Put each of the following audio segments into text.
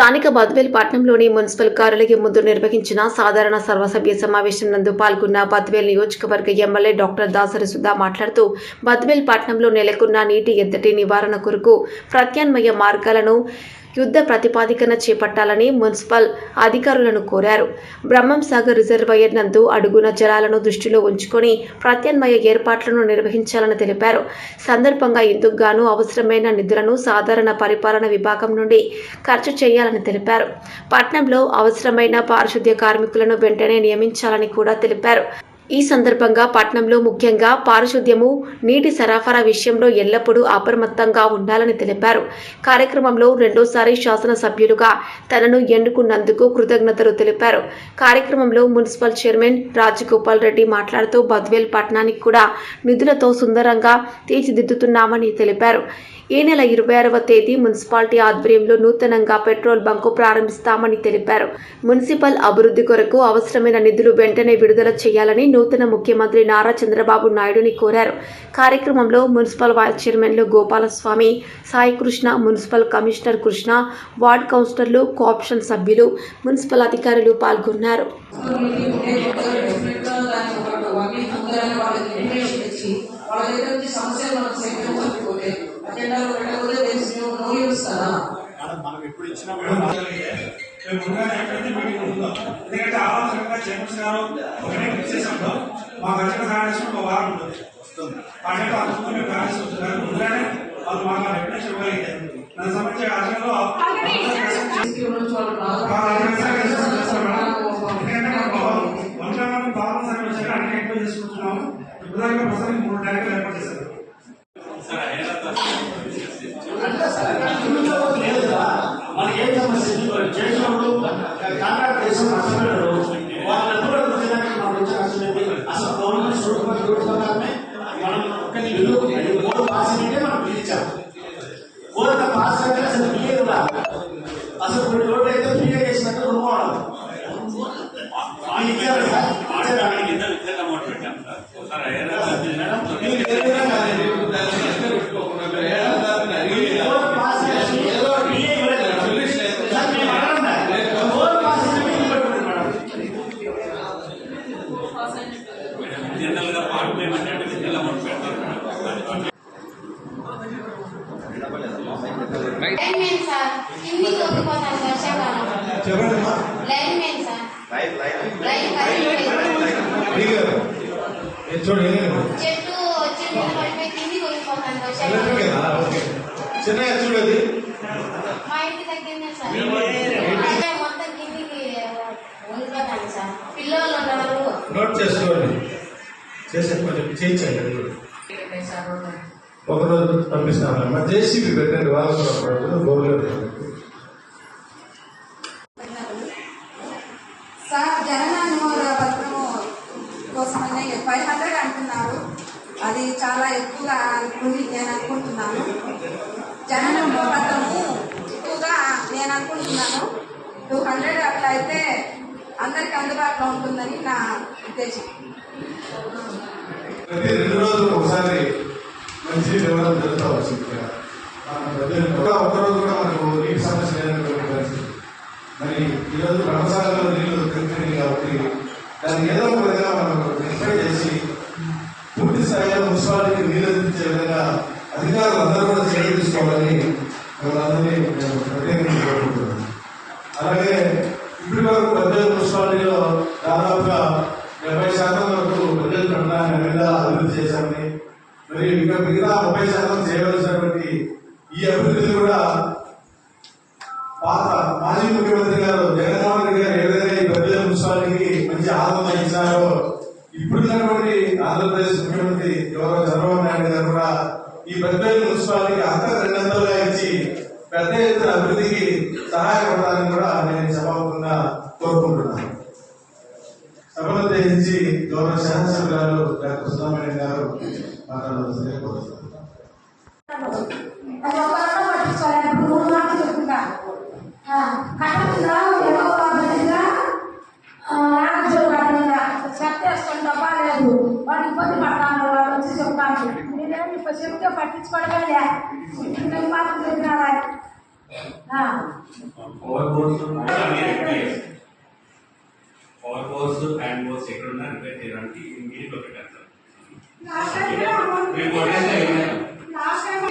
స్థానిక బద్వేల్ పట్టణంలోని మున్సిపల్ కార్యాలయం ముందు నిర్వహించిన సాధారణ సర్వసభ్య సమావేశం నందు పాల్గొన్న బద్వేల్ నియోజకవర్గ ఎమ్మెల్యే డాక్టర్ దాసరి సుధా మాట్లాడుతూ బద్వేల్ పట్టణంలో నెలకొన్న నీటి ఎద్దటి నివారణ కొరకు ప్రత్యామ్నాయ మార్గాలను యుద్ధ ప్రతిపాదికన చేపట్టాలని మున్సిపల్ అధికారులను కోరారు. బ్రహ్మం సాగర్ రిజర్వాయర్ నందు అడుగున జలాలను దృష్టిలో ఉంచుకొని ప్రత్యామ్నాయ ఏర్పాట్లను నిర్వహించాలని తెలిపారు. సందర్భంగా ఇందుకు గాను అవసరమైన నిధులను సాధారణ పరిపాలన విభాగం నుండి ఖర్చు చేయాలని తెలిపారు. పట్నంలో అవసరమైన పారిశుద్ధ్య కార్మికులను వెంటనే నియమించాలని కూడా తెలిపారు. ఈ సందర్భంగా పట్నంలో ముఖ్యంగా పారిశుద్ధ్యము నీటి సరఫరా విషయంలో ఎల్లప్పుడూ అప్రమత్తంగా ఉండాలని తెలిపారు. కార్యక్రమంలో రెండోసారి శాసనసభ్యులుగా తనను ఎన్నుకున్నందుకు కృతజ్ఞతలు తెలిపారు. కార్యక్రమంలో మున్సిపల్ చైర్మన్ రాజగోపాల్ రెడ్డి మాట్లాడుతూ బద్వేల్ పట్టణానికి కూడా నిధులతో సుందరంగా తీర్చిదిద్దుతున్నామని తెలిపారు. ఈ నెల ఇరవై ఆరవ తేదీ మున్సిపాలిటీ ఆధ్వర్యంలో నూతనంగా పెట్రోల్ బంకు ప్రారంభిస్తామని తెలిపారు. మున్సిపల్ అభివృద్ధి కొరకు అవసరమైన నిధులు వెంటనే విడుదల చేయాలని నూతన ముఖ్యమంత్రి నారా చంద్రబాబు నాయుడుని కోరారు. కార్యక్రమంలో మున్సిపల్ వైస్ చైర్మన్లు Gopalaswamy Sai Krishna municipal commissioner Krishna ward కౌన్సిలర్లు కోఆప్షన్ సభ్యులు మున్సిపల్ అధికారులు పాల్గొన్నారు. వాళ్ళ దగ్గర సమస్యలు మనకు మనం ఎప్పుడు ఇచ్చినా ఎందుకంటే ఆలోచనగా చైర్మన్స్ గారు ఒకటే ఫిక్స్ మా బడ్జెట్ సమావేశం ఒక వారం ఉంటుంది. బడ్జెట్ అందుకు మేము ప్లాన్ చేస్తున్నాం ముందుగానే వాళ్ళు మాకు రెప్యుటేషన్ ఇవ్వగలిగితే దానికి సంబంధించి అజెండాలో స్కీమ్ నుంచి అన్ని చేసుకుంటున్నాము ఇప్పుడు దాకా మూడు ఏర్పాటు చేశారు ఏం సమస్య చేసినప్పుడు కాంట్రాక్ట్ చేసిన నష్టపోయారు వాళ్ళు ఎప్పుడు అడుగుతున్నారు అసలు గవర్నమెంట్ చూడకుండా మనం చెట్టు చెట్టు ఓకే. చిన్నగా చూడది. మా ఇంటి దగ్గరనే సార్. మొత్తం కిందికి వదిలిపోతాను సార్. పిల్లలు ఉన్నారు. నోట్ చేసుకోండి. చేసే కొంచెం చేయించండి. అది కూడా. సార్ ఒక రోజు పంపిస్తాను. మా జేసీబీ పెట్టండి వాళ్ళు కూడా పడదు బోర్లు సార్ జనన పత్రము కోసమనే ఫైవ్ హండ్రెడ్ అంటున్నారు అది చాలా ఎక్కువగా అనుకుని నేను అనుకుంటున్నాను జనన పత్రము ఎక్కువగా నేను అనుకుంటున్నాను. టూ హండ్రెడ్ అట్లా అయితే అందరికి అందుబాటులో ఉంటుందని నా ఉద్దేశం. ప్రతి రెండు రోజులు ఒకసారి మంచి వివరాలు జరుగుతూ వచ్చింది కూడా ఒక కూడా మనకు నీటి సమస్య లేనటువంటి పరిస్థితి. మరి ఈరోజు రంగశాలలో నీళ్ళు దొరుకుతున్నాయి కాబట్టి దాన్ని ఏదో ఒక విధంగా మనం వెరిఫై చేసి పూర్తి స్థాయిలో మున్సిపాలిటీకి నీళ్ళు అందించే విధంగా అధికారులు అందరూ కూడా చర్య తీసుకోవాలని మిమ్మల్ని నేను ప్రత్యేకంగా కోరుకుంటున్నాను అలాగే పెద్ద దృష్టిలో దాదాపుగా డెబ్బై శాతం వరకు బద్వేల్ పెట్టడానికి అభివృద్ధి అభివృద్ధి చేశామని మరియు ఇంకా మిగతా ముప్పై శాతం చేయవలసినటువంటి ఈ అభివృద్ధి కూడా పాత మాజీ ముఖ్యమంత్రి గారు జగన్మోహన్ రెడ్డి గారు ఏదైనా ఈ బద్వేల్ మున్సిపాలిటీకి మంచి ఆనందం ఇచ్చారో ఇప్పుడున్నటువంటి ఆంధ్రప్రదేశ్ ముఖ్యమంత్రి గౌరవ చంద్రబాబు నాయుడు గారు కూడా ఈ బద్వేల్ మున్సిపాలిటీకి అంత రెండంతలుగా ఇచ్చి పెద్ద ఎత్తున అభివృద్ధికి సహాయపడాలని కూడా ఏదో బాధ్యతగా నాగజోడు కట్టకుండా చెత్తేసుకొని తప్ప లేదు వాడు ఇబ్బంది పడతాను వాడు వచ్చి చెప్తాను నేనేమి ఇప్పుడు చెప్తే పట్టించుకోవడమే లే నేను మాత్రం చెప్పినా పవర్ బోర్డ్స్ హ్యాండ్ బోర్డ్స్ ఎక్కడున్నా రిపేర్ చేయడానికి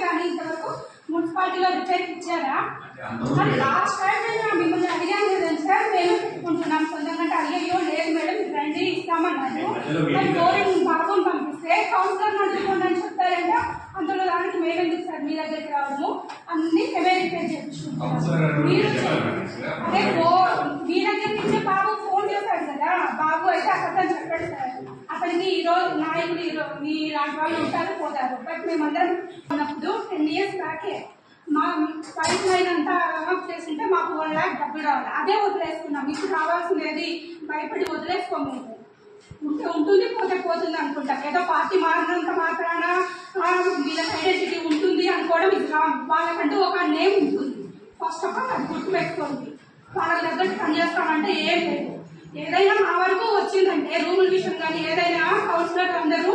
కానీ ఇంతవరకు మున్సిపాలిటీలో రిపేర్ ఇచ్చారా? మరి లాస్ట్ టైం నేను మిమ్మల్ని అడిగాను కదండి సార్ మేము పెట్టుకుంటున్నాం సొంతంగా అంటే అయ్యో లేదు మేడం రండి ఇస్తామన్నారు. బోరింగ్ బాబుని పంపిస్తే కౌన్సిలర్ నడుచుకోండి అని చెప్తారంట అందులో దానికి మేమెందుకు సార్? మీ దగ్గరికి రావడము? అన్ని మేమే రిపేర్ చేయించుకుంటాం మీరు అదే బో మీ దగ్గర నుంచి బాబు ఫోన్ చేశాడు కదా బాబు అయితే అక్కడ చెప్పాడు సార్ అతనికి ఈ రోజు నాయకులు ఈ మీ లాంటి వాళ్ళు ఉంటారు పోతారు. బట్ మేమందరం ఉన్నప్పుడు టెన్ ఇయర్స్ బ్యాకే మా పైప్ లైన్ అంతా ఆఫ్ చేస్తుంటే మాకు వన్ ల్యాక్ డబ్బులు రావాలి. అదే వదిలేసుకున్నాం. ఇప్పుడు రావాల్సినది భయపడి వదిలేసుకోము. ఉంటే ఉంటుంది పోతే పోతుంది అనుకుంటాం. ఏదో పార్టీ మారినంత మాత్రాన వీళ్ళకి ఐడెంటిటీ ఉంటుంది అనుకోవడం ఇది రాంగ్. వాళ్ళకంటూ ఒక నేమ్ ఉంటుంది. ఫస్ట్ ఆఫ్ ఆల్ అది గుర్తు పెట్టుకోండి వాళ్ళ దగ్గర పనిచేస్తామంటే ఏం లేదు. ఏదైనా మా వరకు వచ్చిందంటే రూముల విషయం కానీ ఏదైనా కౌన్సిలర్ అందరూ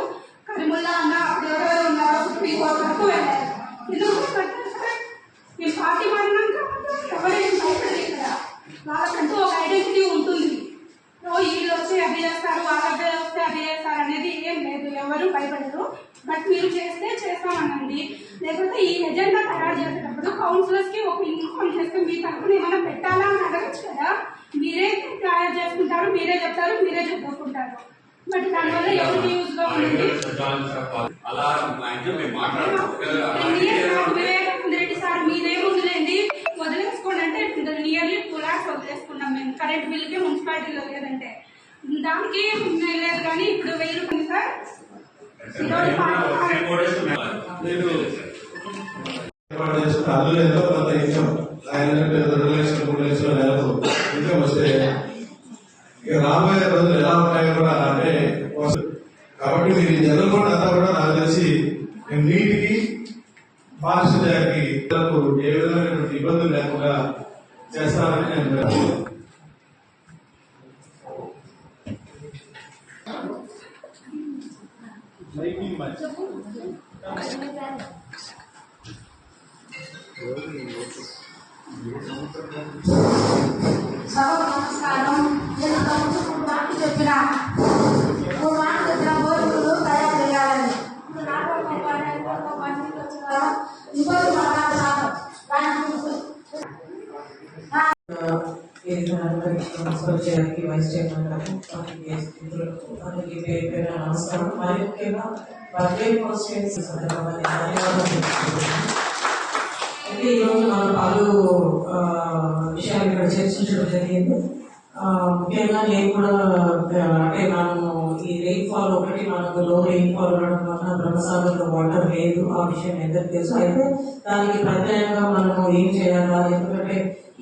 కరిముల్లా అన్న అప్పుడు ఎవరెవరు ఉన్నారో వరకు వెళ్ళారు. ఎందుకు మేము పార్టీ మారినాక ఎవరైనా భయపడలేదు ఇక్కడ వాళ్ళకంటూ ఒక ఐడెంటిటీ ఉంటుంది. వీళ్ళు వచ్చి అది చేస్తారు వాళ్ళ వస్తే అది చేస్తారు అనేది ఏం లేదు. ఎవరు భయపడరు. బట్ మీరు చేస్తే చేస్తామనండి. లేకపోతే ఈ ఎజెండా తయారు చేసేటప్పుడు కౌన్సిలర్స్కి ఒక ఇన్ఫార్మ్ చేస్తే మీ తరఫున ఏమైనా పెట్టాలా అని అడగచ్చు కదా. మీరే తయారు చేసుకుంటారు మీరే చెప్తారు మీరే చెప్పుకుంటారు బట్ దానివల్ల ఎవరికి యూజ్గా ఉంటుంది? రెడ్డి సార్ మీదేముందిలేండి? వదిలేసుకోండి అంటే నియర్లీ టూ లాక్స్ వదిలేసుకున్నాం మేము. కరెంట్ బిల్కి మున్సిపాలిటీలో లేదంటే. దానికి లేదు కానీ ఇప్పుడు వెయ్యి రూపాయలు సార్. అల్లు ఏదో కొంత ఇచ్చాం. ఆయన వస్తే ఇక రాబోయే రోజులు ఎలా ఉన్నాయో కూడా అంటే కాబట్టి మీరు ఈ జనరల్ అంతా కూడా నాకు తెలిసి నీటికి పారిశుద్ధ్యానికి ఇతరులకు ఏ విధమైనటువంటి ఇబ్బందులు లేకుండా చేస్తారని నేను సభకు నమస్కారం నేను తమకు మూడు మాటలు చెప్పిన మూడు మాటలు చెప్పిన బోర్డులు తయారు చేయాలని ఇప్పుడు నాకు ఒక పని, ఇంకొక పని వచ్చిన ఇంకొకరు మాట్లాడుతున్నారు దాని మున్సిపల్కి వైస్ చైర్మన్ గారు మిత్రులకు అందరికీ పేరు పేరు నమస్కారం మరి ముఖ్యంగా బర్త్డే కాన్స్టిట్యున్సీ సందర్భంగా నేను ధన్యవాదాలు తెలుపుతున్నాను. అయితే ఈరోజు మనం పలు ఆ, విషయాలు ఇక్కడ చర్చించడం జరిగింది. ముఖ్యంగా నేను కూడా అంటే మనము ఈ రెయిన్ ఫాల్ ఒకటి మనకు లో రెయిన్ ఫాల్ ఉండడం వలన బ్రహ్మసాగర్లో వాటర్ లేదు. ఆ విషయం ఎందరికి తెలుసు. అయితే దానికి ప్రత్యేకంగా మనము ఏం చేయాలా? ఎందుకంటే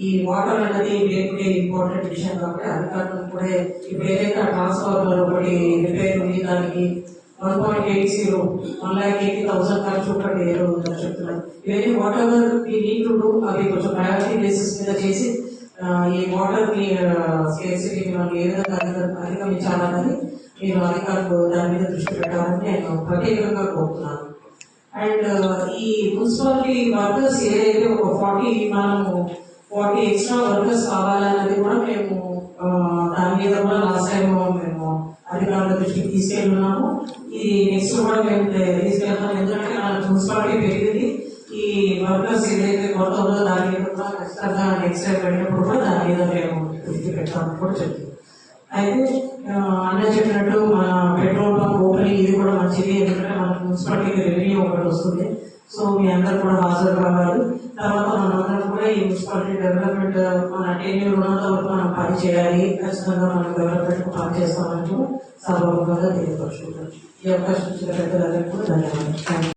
ఈ వాటర్ అనేది డే టు డే ఇంపార్టెంట్ విషయం కాబట్టి అధికారులు కూడా ఇప్పుడు ఏదైతే ట్రాన్స్ఫార్మర్ ఒకటి రిపేర్ ఉంది దానికి one point eight zero one lakh eighty thousand ఖర్చు ఒకటి ఏదో ఉందని చెప్తున్నారు. ఇవన్నీ whatever we need to do అవి కొంచెం ప్రయారిటీ బేసిస్ మీద చేసి ఈ వాటర్ని స్కేర్సిటీ మనం ఏ విధంగా అధిగమించాలన్నది మీరు అధికారులు దాని మీద దృష్టి పెట్టాలని నేను ప్రత్యేకంగా కోరుతున్నాను. అండ్ ఈ మున్సిపాలిటీ వర్కర్స్ ఏదైతే ఒక ఫార్టీ మనము ఫార్టీ ఎక్స్ట్రా వర్కర్స్ కావాలన్నది కూడా మేము దాని మీద కూడా లాస్ట్ టైం మేము అధికారుల దృష్టికి తీసుకెళ్ళున్నాము ఇది నెక్స్ట్ కూడా మేము తీసుకెళ్తాం ఎందుకంటే మన మున్సిపాలిటీ పెరిగింది ఈ వర్కర్స్ ఏదైతే కొత్త ఉందో దాని మీద కూడా ఖచ్చితంగా నెక్స్ట్ టైం కూడా దాని మీద మేము దృష్టి పెట్టామని కూడా చెప్తున్నాం అయితే అన్న చెప్పినట్టు మన పెట్రోల్ పంప్ ఓపెనింగ్ ఇది కూడా మంచిది ఎందుకంటే మన మున్సిపాలిటీకి రెవెన్యూ ఒకటి వస్తుంది. సో మీ అందరు కూడా హాజరు కావాలి. తర్వాత మనందరం కూడా ఈ మున్సిపాలిటీ డెవలప్మెంట్ మన టెన్యూర్ ఉన్నంత వరకు మనం పని చేయాలి. ఖచ్చితంగా మనం డెవలప్మెంట్ పని చేస్తామని కూడా తెలియపరుచుకుంటాం ఈ అవకాశం ఇచ్చిన పెద్దలందరికీ కూడా ధన్యవాదాలు.